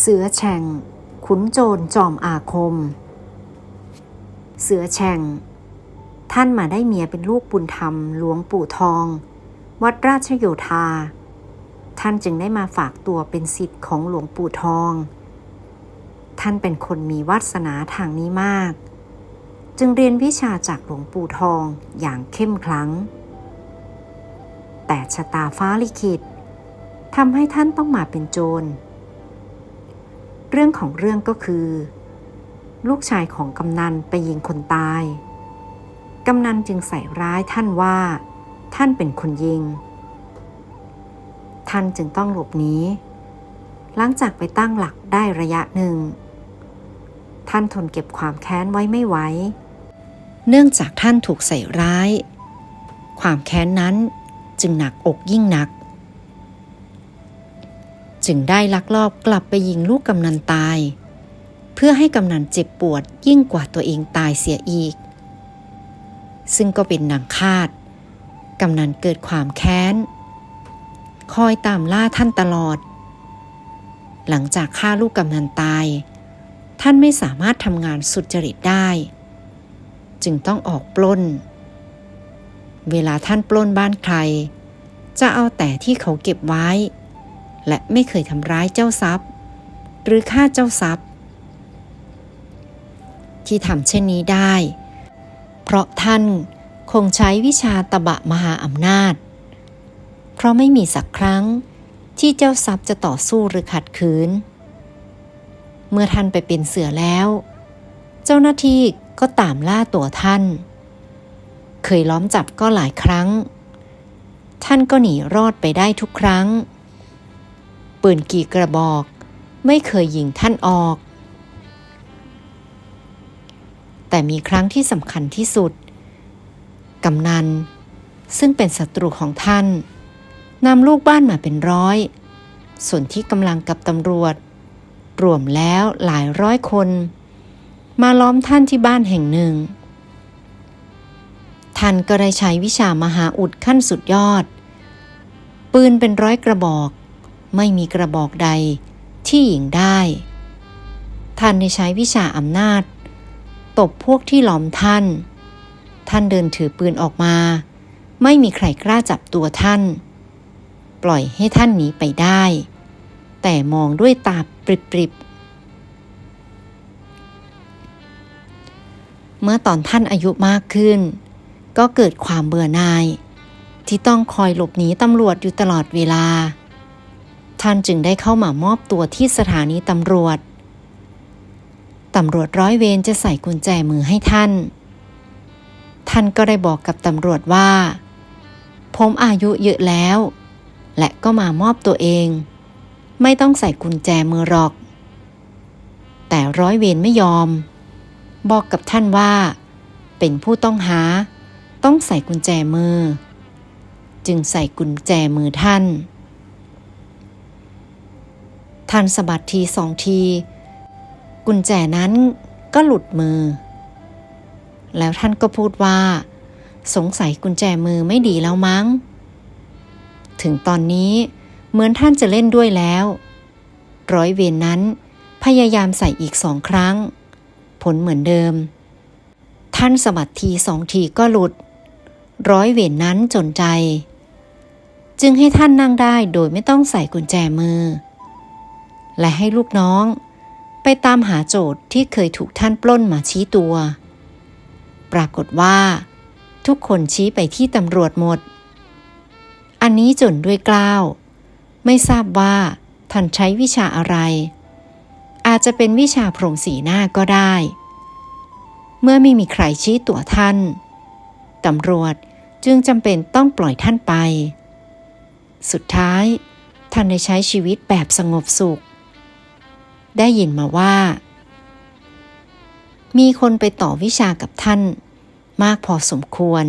เสือแช่ง ขุนโจรจอมอาคม เสือแช่ง ท่านมาได้เมียเป็นลูกบุญธรรมหลวงปู่ทอง วัดราชโยธา ท่านจึงได้มาฝากตัวเป็นศิษย์ของหลวงปู่ทอง ท่านเป็นคนมีวาสนาทางนี้มาก จึงเรียนวิชาจากหลวงปู่ทองอย่างเข้มขลัง แต่ชะตาฟ้าลิขิตทำให้ท่านต้องมาเป็นโจร เรื่องของเรื่องก็คือ ลูกชายของกำนันไปยิงคนตาย กำนันจึงใส่ร้ายท่านว่า ท่านเป็นคนยิง ท่านจึงต้องหลบหนีหลังจากไปตั้งหลักได้ระยะหนึ่ง ท่านทนเก็บความแค้นไว้ไม่ไหว เนื่องจากท่านถูกใส่ร้าย ความแค้นนั้นจึงหนักอกยิ่งหนัก จึงได้ลักลอบกลับไปยิงลูกกำนันตาย เพื่อให้กำนันเจ็บปวดยิ่งกว่าตัวเองตายเสียอีก ซึ่งก็เป็นหนังคาดกำนันเกิดความแค้น คอยตามล่าท่านตลอด หลังจากฆ่าลูกกำนันตาย ท่านไม่สามารถทำงานสุจริตได้ จึงต้องออกปล้น เวลาท่านปล้นบ้านใคร จะเอาแต่ที่เขาเก็บไว้ และไม่เคยทำร้ายเจ้าทรัพย์ หรือฆ่าเจ้าทรัพย์ ที่ทำเช่นนี้ได้ เพราะท่านคงใช้วิชาตบะมหาอำนาจ เพราะไม่มีสักครั้งที่เจ้าทรัพย์จะต่อสู้หรือขัดขืน เมื่อท่านไปเป็นเสือแล้ว เจ้าหน้าที่ก็ตามล่าตัวท่าน เคยล้อมจับก็หลายครั้ง ท่านก็หนีรอดไปได้ทุกครั้ง ปืนกี่กระบอก ไม่เคยยิงท่านออก แต่มีครั้งที่สำคัญที่สุด กำนัน ซึ่งเป็นศัตรูของท่านนำลูกบ้านมาเป็นร้อย ส่วนที่กำลังกับตำรวจ รวมแล้วหลายร้อยคน มาล้อมท่านที่บ้านแห่งหนึ่ง ท่านก็ได้ใช้วิชามหาอุดขั้นสุดยอด ปืนเป็นร้อยกระบอก ไม่มีกระบอกใดที่ยิงได้ ท่านได้ใช้วิชาอำนาจ ตบพวกที่ล้อมท่าน ท่านเดินถือปืนออกมา ไม่มีใครกล้าจับตัวท่าน ปล่อยให้ท่านหนีไปได้ แต่มองด้วยตาปริบๆ เมื่อตอนท่านอายุมากขึ้น ก็เกิดความเบื่อหน่าย ที่ต้องคอยหลบหนีตำรวจอยู่ตลอดเวลา ท่านจึงได้เข้ามามอบตัวที่สถานีตำรวจ ตำรวจร้อยเวรจะใส่กุญแจมือให้ท่าน ท่านก็ได้บอกกับตำรวจว่า ผมอายุเยอะแล้ว และก็มามอบตัวเอง ไม่ต้องใส่กุญแจมือหรอก แต่ร้อยเวรไม่ยอม บอกกับท่านว่า เป็นผู้ต้องหา ต้องใส่กุญแจมือ จึงใส่กุญแจมือท่าน ท่านสะบัดทีสองที กุญแจนั้นก็หลุดมือ แล้วท่านก็พูดว่า สงสัยกุญแจมือไม่ดีแล้วมั้ง ถึงตอนนี้เหมือนท่านจะเล่นด้วยแล้ว ร้อยเวรนนั้น พยายามใส่อีกสองครั้ง ผลเหมือนเดิม ท่านสะบัดทีสองทีก็หลุด ร้อยเวรนนั้นจนใจ จึงให้ท่านนั่งได้โดยไม่ต้องใส่กุญแจมือ และให้ลูกน้อง ไปตามหาโจทย์ที่เคยถูกท่านปล้นมาชี้ตัว ปรากฏว่า ทุกคนชี้ไปที่ตำรวจหมด อันนี้จนด้วยกล้าว ไม่ทราบว่าท่านใช้วิชาอะไร อาจจะเป็นวิชาพรมสีหน้าก็ได้ เมื่อไม่มีใครชี้ตัวท่านตำรวจจึงจำเป็นต้องปล่อยท่านไป สุดท้าย ท่านได้ใช้ชีวิตแบบสงบสุข ได้ยินมาว่า มีคนไปต่อวิชากับท่าน มากพอสมควร